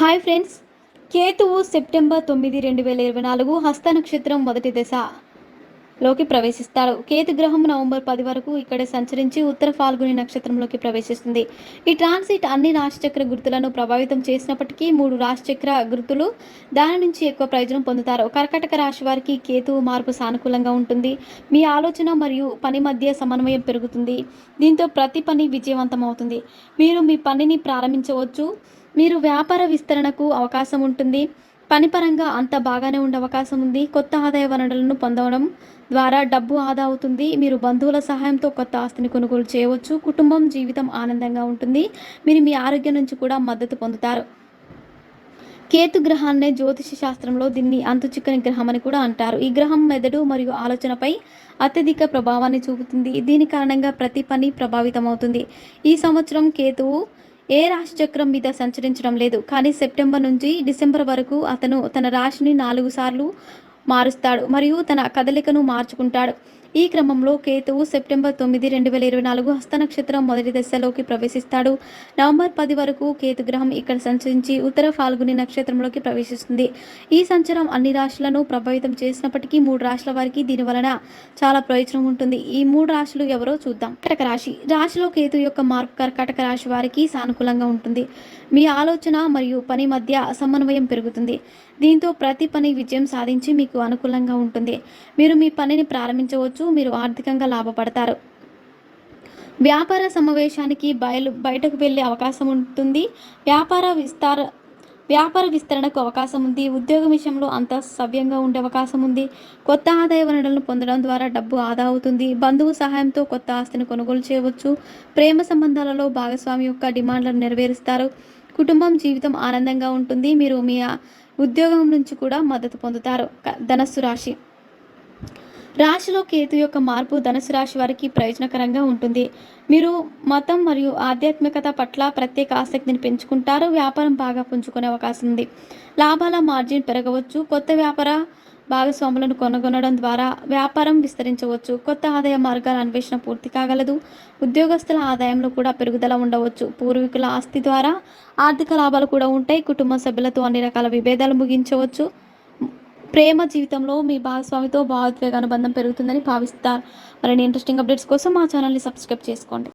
Hi friends కేతువు September తొమ్మిది రెండు వేల ఇరవై నాలుగు హస్త నక్షత్రం మొదటి లోకి ప్రవేశిస్తారు. కేతు గ్రహం నవంబర్ పది వరకు ఇక్కడే సంచరించి ఉత్తర ఫాల్గుని నక్షత్రంలోకి ప్రవేశిస్తుంది. ఈ ట్రాన్సిట్ అన్ని రాశిచక్ర గుర్తులను ప్రభావితం చేసినప్పటికీ మూడు రాశిచక్ర గుర్తులు దాని నుంచి ఎక్కువ ప్రయోజనం పొందుతారు. కర్కటక రాశి వారికి కేతు మార్పు సానుకూలంగా ఉంటుంది. మీ ఆలోచన మరియు పని మధ్య సమన్వయం పెరుగుతుంది. దీంతో ప్రతి పని విజయవంతం అవుతుంది మీరు మీ పనిని ప్రారంభించవచ్చు. మీరు వ్యాపార విస్తరణకు అవకాశం ఉంటుంది. పనిపరంగా అంత బాగానే ఉండే అవకాశం ఉంది. కొత్త ఆదాయ వనరులను పొందడం ద్వారా డబ్బు ఆదా అవుతుంది. మీరు బంధువుల సహాయంతో కొత్త ఆస్తిని కొనుగోలు చేయవచ్చు. కుటుంబం జీవితం ఆనందంగా ఉంటుంది. మీరు మీ ఆరోగ్యం నుంచి కూడా మద్దతు పొందుతారు. కేతు గ్రహాన్నే జ్యోతిష శాస్త్రంలో దీన్ని అంతుచిక్కని గ్రహం అని కూడా అంటారు. ఈ గ్రహం మెదడు మరియు ఆలోచనపై అత్యధిక ప్రభావాన్ని చూపుతుంది. దీని కారణంగా ప్రతి పని ప్రభావితమవుతుంది. ఈ సంవత్సరం కేతువు ఏ రాశి చక్రం మీద సంచరించడం లేదు. కానీ సెప్టెంబర్ నుంచి డిసెంబర్ వరకు అతను తన రాశిని నాలుగు సార్లు మారుస్తాడు. మరియు తన కదలికను మార్చుకుంటాడు. ఈ క్రమంలో కేతువు సెప్టెంబర్ తొమ్మిది రెండు వేల ఇరవై నాలుగు హస్త నక్షత్రం మొదటి దశలోకి ప్రవేశిస్తాడు. నవంబర్ పది వరకు కేతు గ్రహం ఇక్కడ సంచరించి ఉత్తర ఫాల్గుని నక్షత్రంలోకి ప్రవేశిస్తుంది. ఈ సంచారం అన్ని రాశులను ప్రభావితం చేసినప్పటికీ మూడు రాశుల వారికి దీని వలన చాలా ప్రయోజనం ఉంటుంది. ఈ మూడు రాశులు ఎవరో చూద్దాం. కటక రాశి. రాశిలో కేతు యొక్క మార్పు కర్కాటక రాశి వారికి సానుకూలంగా ఉంటుంది. మీ ఆలోచన మరియు పని మధ్య సమన్వయం పెరుగుతుంది. దీంతో ప్రతి పని విజయం సాధించి మీకు అనుకూలంగా ఉంటుంది. మీరు మీ పనిని ప్రారంభించవచ్చు. మీరు ఆర్థికంగా లాభపడతారు. వ్యాపార సమావేశానికి బయలు బయటకు వెళ్ళే అవకాశం ఉంటుంది. వ్యాపార విస్తార వ్యాపార విస్తరణకు అవకాశం ఉంది. ఉద్యోగ విషయంలో అంత సవ్యంగా ఉండే అవకాశం ఉంది. కొత్త ఆదాయ వనరులను పొందడం ద్వారా డబ్బు ఆదా అవుతుంది. బంధువు సహాయంతో కొత్త ఆస్తిని కొనుగోలు చేయవచ్చు. ప్రేమ సంబంధాలలో భాగస్వామి యొక్క డిమాండ్లను నెరవేరుస్తారు. కుటుంబం జీవితం ఆనందంగా ఉంటుంది. మీరు మీ ఉద్యోగం నుంచి కూడా మద్దతు పొందుతారు. ధనస్సు రాశి. రాశిలో కేతు యొక్క మార్పు ధనుసు రాశి వారికి ప్రయోజనకరంగా ఉంటుంది. మీరు మతం మరియు ఆధ్యాత్మికత పట్ల ప్రత్యేక ఆసక్తిని పెంచుకుంటారు. వ్యాపారం బాగా పుంజుకునే అవకాశం ఉంది. లాభాల మార్జిన్ పెరగవచ్చు. కొత్త వ్యాపార భాగస్వాములను కొనుగొనడం ద్వారా వ్యాపారం విస్తరించవచ్చు. కొత్త ఆదాయ మార్గాల అన్వేషణ పూర్తి కాగలదు. ఉద్యోగస్తుల ఆదాయంలో కూడా పెరుగుదల ఉండవచ్చు. పూర్వీకుల ఆస్తి ద్వారా ఆర్థిక లాభాలు కూడా ఉంటాయి. కుటుంబ సభ్యులతో అన్ని రకాల విభేదాలు ముగించవచ్చు. ప్రేమ జీవితంలో మీ భాగస్వామితో భావోద్వేగ అనుబంధం పెరుగుతుందని భావిస్తారు మరిన్ని ఇంట్రెస్టింగ్ అప్డేట్స్ కోసం మా ఛానల్ని సబ్స్క్రైబ్ చేసుకోండి.